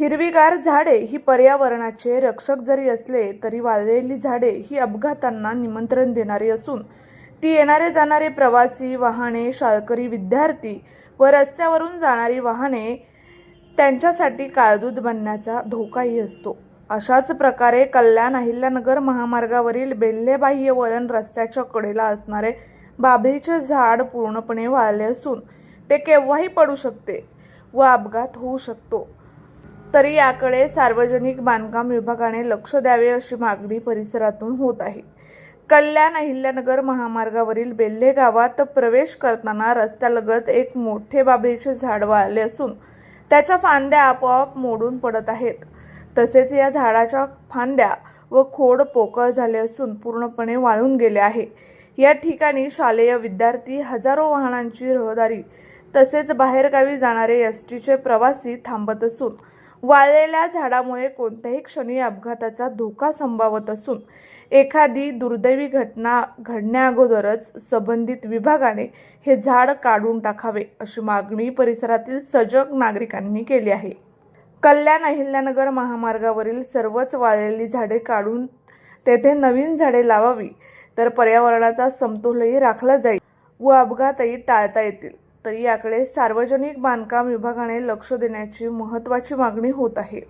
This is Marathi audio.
हिरवीगार झाडे ही पर्यावरणाचे रक्षक जरी असले तरी वाळलेली झाडे ही अपघातांना निमंत्रण देणारी असून ती येणारे जाणारे प्रवासी वाहने शाळकरी विद्यार्थी व रस्त्यावरून जाणारी वाहने त्यांच्यासाठी काळदूत बनण्याचा धोकाही असतो. अशाच प्रकारे कल्याण अहिल्यानगर महामार्गावरील बेल्लेबाह्य वळण रस्त्याच्या कडेला असणारे बाभळीचे झाड पूर्णपणे वाळले असून ते केव्हाही पडू शकते व अपघात होऊ शकतो. तरी याकडे सार्वजनिक बांधकाम विभागाने लक्ष द्यावे अशी मागणी परिसरातून होत आहे. कल्याण अहिल्यानगर महामार्गावरील बेल्हे गावात प्रवेश करताना रस्त्यालगत एक मोठे बाबीचे झाड वाळले असून त्याच्या फांद्या आपोआप मोडून पडत आहेत. तसेच या झाडाच्या फांद्या व खोड पोकळ झाले असून पूर्णपणे वाळून गेले आहे. या ठिकाणी शालेय विद्यार्थी हजारो वाहनांची रहदारी तसेच बाहेरगावी जाणारे एस टीचे प्रवासी थांबत असून वाळलेल्या झाडामुळे कोणत्याही क्षणी अपघाताचा धोका संभावत असून एखादी दुर्दैवी घटना घडण्याअगोदरच संबंधित विभागाने हे झाड काढून टाकावे अशी मागणी परिसरातील सजग नागरिकांनी केली आहे. कल्याण अहिल्यानगर महामार्गावरील सर्वच वाळलेली झाडे काढून तेथे नवीन झाडे लावावी तर पर्यावरणाचा समतोलही राखला जाईल व अपघातही टाळता येतील. तर याकडे सार्वजनिक बांधकाम विभागाने लक्ष देण्याची महत्त्वाची मागणी होत आहे.